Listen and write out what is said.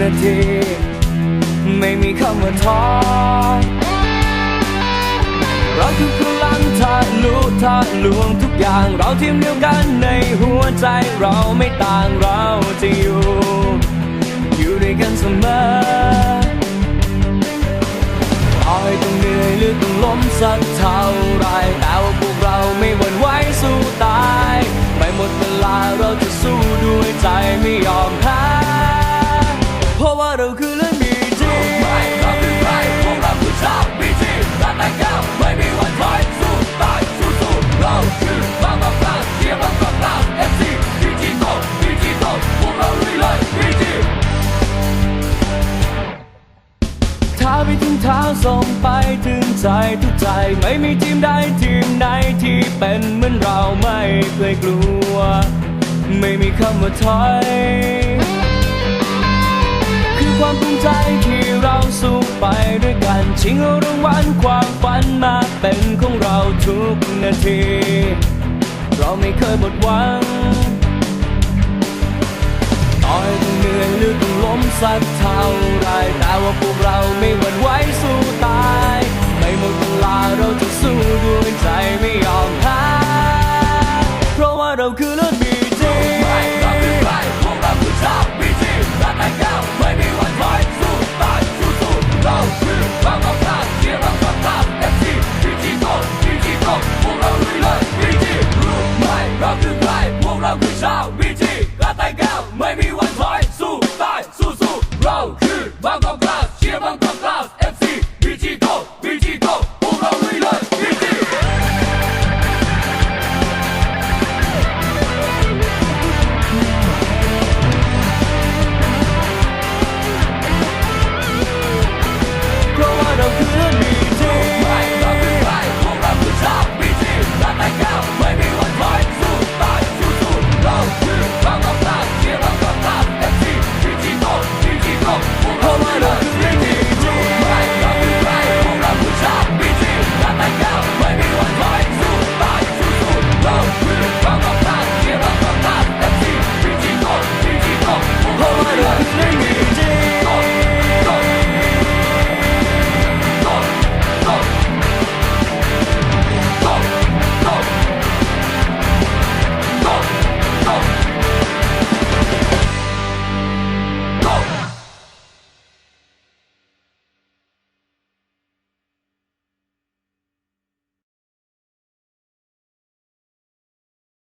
นาที ไม่มีคำว่าท้อเราคือพลังทะลุทะลวงทุกอย่างเราทีมเดียวกันในหัวใจเราไม่ต่างเราจะอยู่ อยู่ด้วยกันเสมอต่อให้ต้องเหนื่อยหรือต้องล้มสักเท่าไรแต่ว่าพวกเราไม่หวั่นไหวสู้ตาย ไม่หมดเวลาเราจะสู้ด้วยใจไม่ยอมแพ้ ไปถึงเท้าส่งไปถึงใจทุกใจ ไม่มีทีมใดทีมไหนที่เป็นเหมือนเราไม่เคยกลัว ไม่มีคำว่าถอย คือความภูมิใจที่เราสู้ไปด้วยกันชิงเอารางวัลความฝันมาเป็นของเราทุกนาที เราไม่เคยหมดหวังต่อให้เหนื่อยหรือต้องล้มสักเท่าไรแต่ว่าพวกเราไม่ เพราะว่าเราคือ